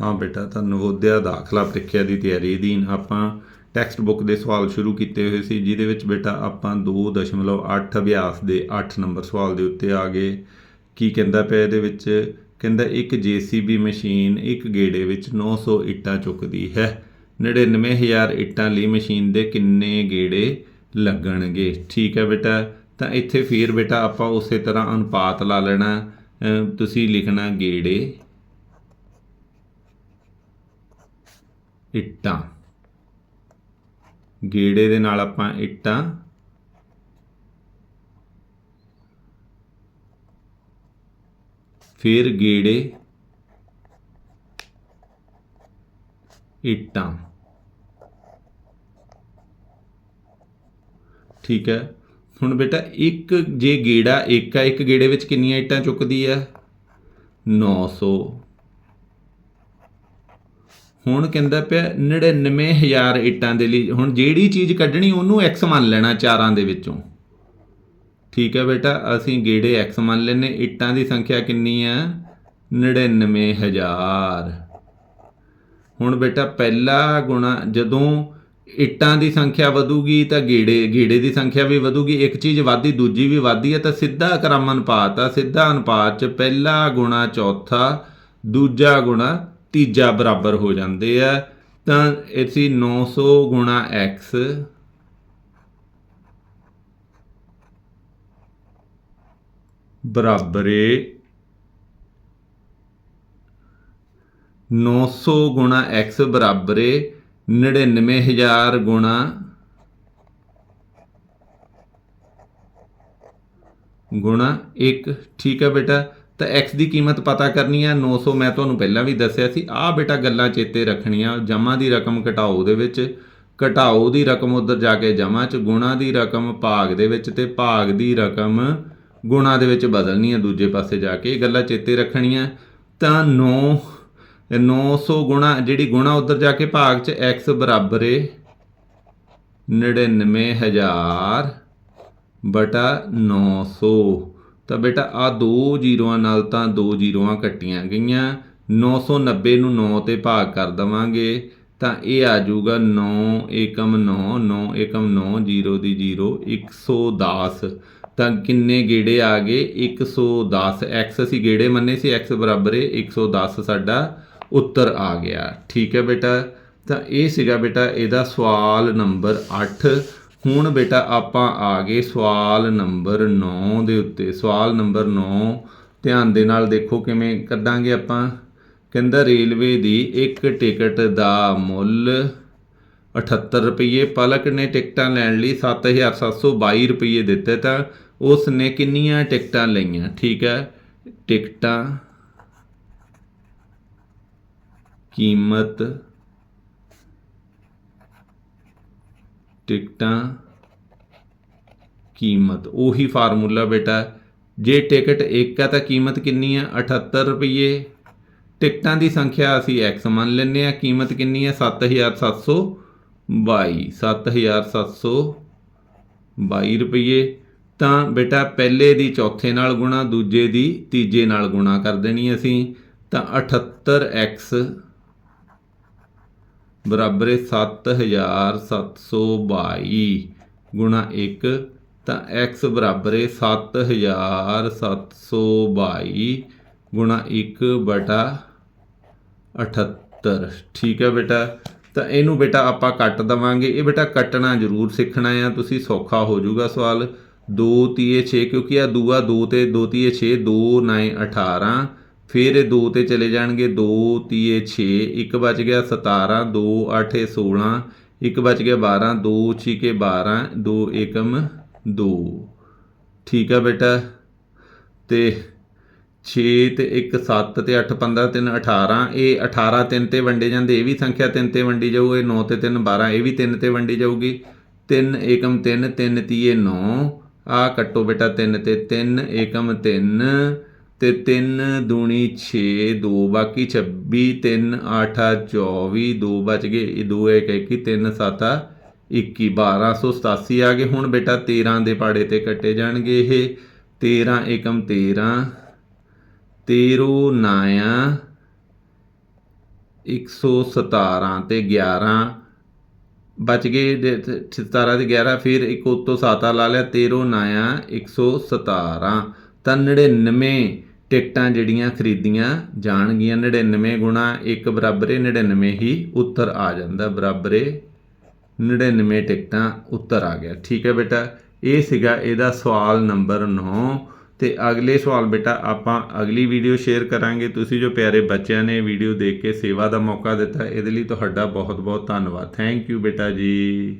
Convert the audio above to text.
ਹਾਂ ਬੇਟਾ ਤਾਂ ਨਵੋਦਿਆ ਦਾਖਲਾ ਪ੍ਰੀਖਿਆ ਦੀ ਤਿਆਰੀ ਅਧੀਨ ਆਪਾਂ ਟੈਕਸਟ ਬੁੱਕ ਦੇ ਸਵਾਲ ਸ਼ੁਰੂ ਕੀਤੇ ਹੋਏ ਸੀ, ਜਿਹਦੇ ਵਿੱਚ ਬੇਟਾ ਆਪਾਂ 2.8 ਅਭਿਆਸ ਦੇ 8 ਨੰਬਰ ਸਵਾਲ ਦੇ ਉੱਤੇ ਆ ਗਏ। ਕੀ ਕਹਿੰਦਾ ਪਿਆ ਇਹਦੇ ਵਿੱਚ? ਕਹਿੰਦਾ, ਇੱਕ ਜੀਸੀਬੀ ਮਸ਼ੀਨ ਇੱਕ ਗੇੜੇ ਵਿੱਚ 900 ਇੱਟਾਂ ਚੁੱਕਦੀ ਹੈ। 99000 ਇੱਟਾਂ ਲਈ ਮਸ਼ੀਨ ਦੇ ਕਿੰਨੇ ਗੇੜੇ ਲੱਗਣਗੇ? ਠੀਕ ਹੈ ਬੇਟਾ, ਤਾਂ ਇੱਥੇ ਫਿਰ ਬੇਟਾ ਆਪਾਂ ਉਸੇ ਤਰ੍ਹਾਂ ਅਨੁਪਾਤ ਲਾ ਲੈਣਾ। ਤੁਸੀਂ ਲਿਖਣਾ ਗੇੜੇ ਇੱਟਾਂ। ਗੇੜੇ ਦੇ ਨਾਲ ਆਪਾਂ ਇੱਟਾਂ। ਫਿਰ ਗੇੜੇ। ਇੱਟਾਂ। ਠੀਕ ਹੈ। ਹੁਣ ਬੇਟਾ, ਇੱਕ ਜੇ ਗੇੜਾ, ਇੱਕ ਆ, ਇੱਕ ਗੇੜੇ ਵਿੱਚ ਕਿੰਨੀਆਂ ਇੱਟਾਂ ਚੁੱਕਦੀ ਆ 900 ਹੁਣ ਕਹਿੰਦਾ ਪਿਆ 99000 ਇੱਟਾਂ ਦੇ ਲਈ, ਹੁਣ ਜਿਹੜੀ ਚੀਜ਼ ਕੱਢਣੀ ਉਹਨੂੰ x ਮੰਨ ਲੈਣਾ ਚਾਰਾਂ ਦੇ ਵਿੱਚੋਂ। ਠੀਕ ਹੈ ਬੇਟਾ, ਅਸੀਂ ਗੇੜੇ x ਮੰਨ ਲੈਨੇ ਇੱਟਾਂ ਦੀ ਸੰਖਿਆ ਕਿੰਨੀ ਆ 99000 ਹੁਣ ਬੇਟਾ ਪਹਿਲਾ ਗੁਣਾ, ਜਦੋਂ ਇੱਟਾਂ ਦੀ ਸੰਖਿਆ ਵਧੂਗੀ ਤਾਂ ਗੇੜੇ ਗੇੜੇ ਦੀ ਸੰਖਿਆ ਵੀ ਵਧੂਗੀ, ਇੱਕ ਚੀਜ਼ ਵਾਧੀ ਦੂਜੀ ਵੀ ਵਾਧੀ ਹੈ, ਤਾਂ ਸਿੱਧਾ ਕ੍ਰਮ ਅਨੁਪਾਤ ਆ, ਸਿੱਧਾ ਅਨੁਪਾਤ ਚ ਪਹਿਲਾ ਗੁਣਾ ਚੌਥਾ, ਦੂਜਾ ਗੁਣਾ ਤੀਜਾ ਬਰਾਬਰ ਹੋ ਜਾਂਦੇ ਆ, ਤਾਂ ਅਸੀਂ 900 ਗੁਣਾ x ਬਰਾਬਰੇ ਏ 900 ਗੁਣਾ x ਬਰਾਬਰੇ ਏ 99000 ਗੁਣਾ ਗੁਣਾ 1 ਠੀਕ ਹੈ ਬੇਟਾ? ਤਾਂ x ਦੀ ਕੀਮਤ ਪਤਾ ਕਰਨੀ ਹੈ 900 ਮੈਂ ਤੁਹਾਨੂੰ ਪਹਿਲਾਂ ਵੀ ਦੱਸਿਆ ਸੀ। ਆਹ ਬੇਟਾ ਗੱਲਾਂ ਚੇਤੇ ਰੱਖਣੀਆਂ ਜਮ੍ਹਾਂ ਦੀ ਰਕਮ ਘਟਾਓ ਦੇ ਵਿੱਚ, ਘਟਾਓ ਦੀ ਰਕਮ ਉਧਰ ਜਾ ਕੇ ਜਮ੍ਹਾਂ ਚ, ਗੁਣਾ ਦੀ ਰਕਮ ਭਾਗ ਦੇ ਵਿੱਚ ਤੇ ਭਾਗ ਦੀ ਰਕਮ ਗੁਣਾ ਦੇ ਵਿੱਚ ਬਦਲਣੀ ਹੈ ਦੂਜੇ ਪਾਸੇ ਜਾ ਕੇ, ਇਹ ਗੱਲਾਂ ਚੇਤੇ ਰੱਖਣੀਆਂ। ਤਾਂ 9 900 ਗੁਣਾ, ਜਿਹੜੀ ਗੁਣਾ ਉਧਰ ਜਾ ਕੇ ਭਾਗ ਚ, x ਬਰਾਬਰ ਏ 99000 ਬਟਾ 900 ਤਾਂ ਬੇਟਾ ਆ ਦੋ ਜ਼ੀਰੋਆਂ ਨਾਲ ਤਾਂ ਦੋ ਜ਼ੀਰੋਆਂ ਕੱਟੀਆਂ ਗਈਆਂ। 990 ਨੂੰ 9 ਤੇ ਭਾਗ ਕਰ ਦਵਾਂਗੇ। ਤਾਂ ਇਹ ਆ ਜਾਊਗਾ 9 ਏਕਮ 9 9 ਏਕਮ 9 0 ਦੀ 0 110 ਤਾਂ ਕਿੰਨੇ ਗੇੜੇ ਆ ਗਏ? 110 x ਅਸੀਂ ਗੇੜੇ ਮੰਨੇ ਸੀ, x ਬਰਾਬਰ ਹੈ 110 ਸਾਡਾ ਉੱਤਰ ਆ ਗਿਆ। ਠੀਕ ਹੈ ਬੇਟਾ? ਤਾਂ ਇਹ ਸੀਗਾ ਬੇਟਾ ਇਹਦਾ ਸਵਾਲ ਨੰਬਰ 8 ਹੁਣ ਬੇਟਾ ਆਪਾਂ ਆ ਗਏ ਸਵਾਲ ਨੰਬਰ 9 ਦੇ ਉੱਤੇ। ਸਵਾਲ ਨੰਬਰ 9 ਧਿਆਨ ਦੇ ਨਾਲ ਦੇਖੋ ਕਿਵੇਂ ਕੱਢਾਂਗੇ ਆਪਾਂ। ਕਹਿੰਦਾ ਰੇਲਵੇ ਦੀ ਇੱਕ ਟਿਕਟ ਦਾ ਮੁੱਲ 78 ਰੁਪਏ ਪਲਕ ਨੇ ਟਿਕਟਾਂ ਲੈਣ ਲਈ 7722 ਰੁਪਏ ਦਿੱਤੇ ਤਾਂ ਉਸ ਨੇ ਕਿੰਨੀਆਂ ਟਿਕਟਾਂ ਲਈਆਂ? ਠੀਕ ਹੈ, ਟਿਕਟਾਂ, ਕੀਮਤ ਟਿਕਟਾਂ ਕੀਮਤ, ਉਹੀ ਫਾਰਮੂਲਾ ਬੇਟਾ, ਜੇ ਟਿਕਟ 1 ਹੈ ਤਾਂ ਕੀਮਤ ਕਿੰਨੀ ਹੈ? 78 ਰੁਪਏ ਟਿਕਟਾਂ ਦੀ ਸੰਖਿਆ ਅਸੀਂ x ਮੰਨ ਲੈਂਦੇ ਆ ਕੀਮਤ ਕਿੰਨੀ ਹੈ? 7722 7722 ਰੁਪਏ ਤਾਂ ਬੇਟਾ ਪਹਿਲੇ ਦੀ ਚੌਥੇ ਨਾਲ ਗੁਣਾ, ਦੂਜੇ ਦੀ ਤੀਜੇ ਨਾਲ ਗੁਣਾ ਕਰ ਦੇਣੀ ਅਸੀਂ। ਤਾਂ 78x ਬਰਾਬਰ ਹੈ 7722 ਗੁਣਾ 1 ਤਾਂ x ਬਰਾਬਰ ਹੈ 7722 ਗੁਣਾ 1 ਬਟਾ 78 ਠੀਕ ਹੈ ਬੇਟਾ? ਤਾਂ ਇਹਨੂੰ ਬੇਟਾ ਆਪਾਂ ਕੱਟ ਦਵਾਂਗੇ। ਇਹ ਬੇਟਾ ਕੱਟਣਾ ਜ਼ਰੂਰ ਸਿੱਖਣਾ ਆ। ਤੁਸੀਂ ਸੌਖਾ ਹੋ ਜਾਊਗਾ ਸਵਾਲ। 2 ਤੀਏ 6 ਕਿਉਂਕਿ ਆ ਦੂਆ 2 ਤੇ 2 ਤੀਏ 6 2 9 18 ਫਿਰ ਇਹ 2 ਤੇ ਚਲੇ ਜਾਣਗੇ 2 ਤੀਏ 6 ਇੱਕ ਬਚ ਗਿਆ 17 2 8 16 ਇੱਕ ਬਚ ਗਿਆ 12 2 ਛੀਕੇ 12 2 ਏਕਮ 2 ਠੀਕ ਆ ਬੇਟਾ। ਤੇ 6 ਤੇ 1 7 ਤੇ 8 15 3 18 ਇਹ 18 3 ਤੇ ਵੰਡੇ ਜਾਂਦੇ, ਇਹ ਵੀ ਸੰਖਿਆ 3 ਤੇ ਵੰਡੀ ਜਾਊ ਇਹ 9 ਤੇ 3 12 ਇਹ ਵੀ 3 ਤੇ ਵੰਡੀ ਜਾਊਗੀ। 3 ਏਕਮ 3 3 ਤੀਏ 9 ਆ ਕੱਟੋ ਬੇਟਾ 3 ਤੇ 3 ਏਕਮ 3 ਤੇ 3 ਦੂਣੀ 6 2 ਬਾਕੀ 26 3 8 24 2 ਬਚ ਗਏ, ਇਹ 2 1 21 3 7 21 1287 ਆ ਗਏ। ਹੁਣ ਬੇਟਾ 13 ਦੇ ਪਾੜੇ ਤੇ ਕੱਟੇ ਜਾਣਗੇ ਇਹ। 13 ਏਕਮ 13 13 ਨਾਇਆ 117 ਤੇ 11 ਬਚ ਗਏ। ਦੇ- ਤੇ 17 ਤੇ 11 ਫਿਰ ਇੱਕ ਉੱਤੋਂ 7 ਲਾ ਲਿਆ 13 ਨਾਇਆ 117 ਤਾਂ 99 ਟਿਕਟਾਂ ਜਿਹੜੀਆਂ ਖਰੀਦੀਆਂ ਜਾਣਗੀਆਂ 99 ਗੁਣਾ 1 ਬਰਾਬਰ ਹੈ 99 ਹੀ ਉੱਤਰ ਆ ਜਾਂਦਾ, ਬਰਾਬਰ ਹੈ 99 ਟਿਕਟਾਂ ਉੱਤਰ ਆ ਗਿਆ। ਠੀਕ ਹੈ ਬੇਟਾ, ਇਹ ਸੀਗਾ ਇਹਦਾ ਸਵਾਲ ਨੰਬਰ 9 ਤੇ ਅਗਲੇ ਸਵਾਲ ਬੇਟਾ ਆਪਾਂ ਅਗਲੀ ਵੀਡੀਓ ਸ਼ੇਅਰ ਕਰਾਂਗੇ। ਤੁਸੀਂ ਜੋ ਪਿਆਰੇ ਬੱਚਿਆਂ ਨੇ ਵੀਡੀਓ ਦੇਖ ਕੇ ਸੇਵਾ ਦਾ ਮੌਕਾ ਦਿੱਤਾ, ਇਹਦੇ ਲਈ ਤੁਹਾਡਾ ਬਹੁਤ ਬਹੁਤ ਧੰਨਵਾਦ। ਥੈਂਕ ਯੂ ਬੇਟਾ ਜੀ।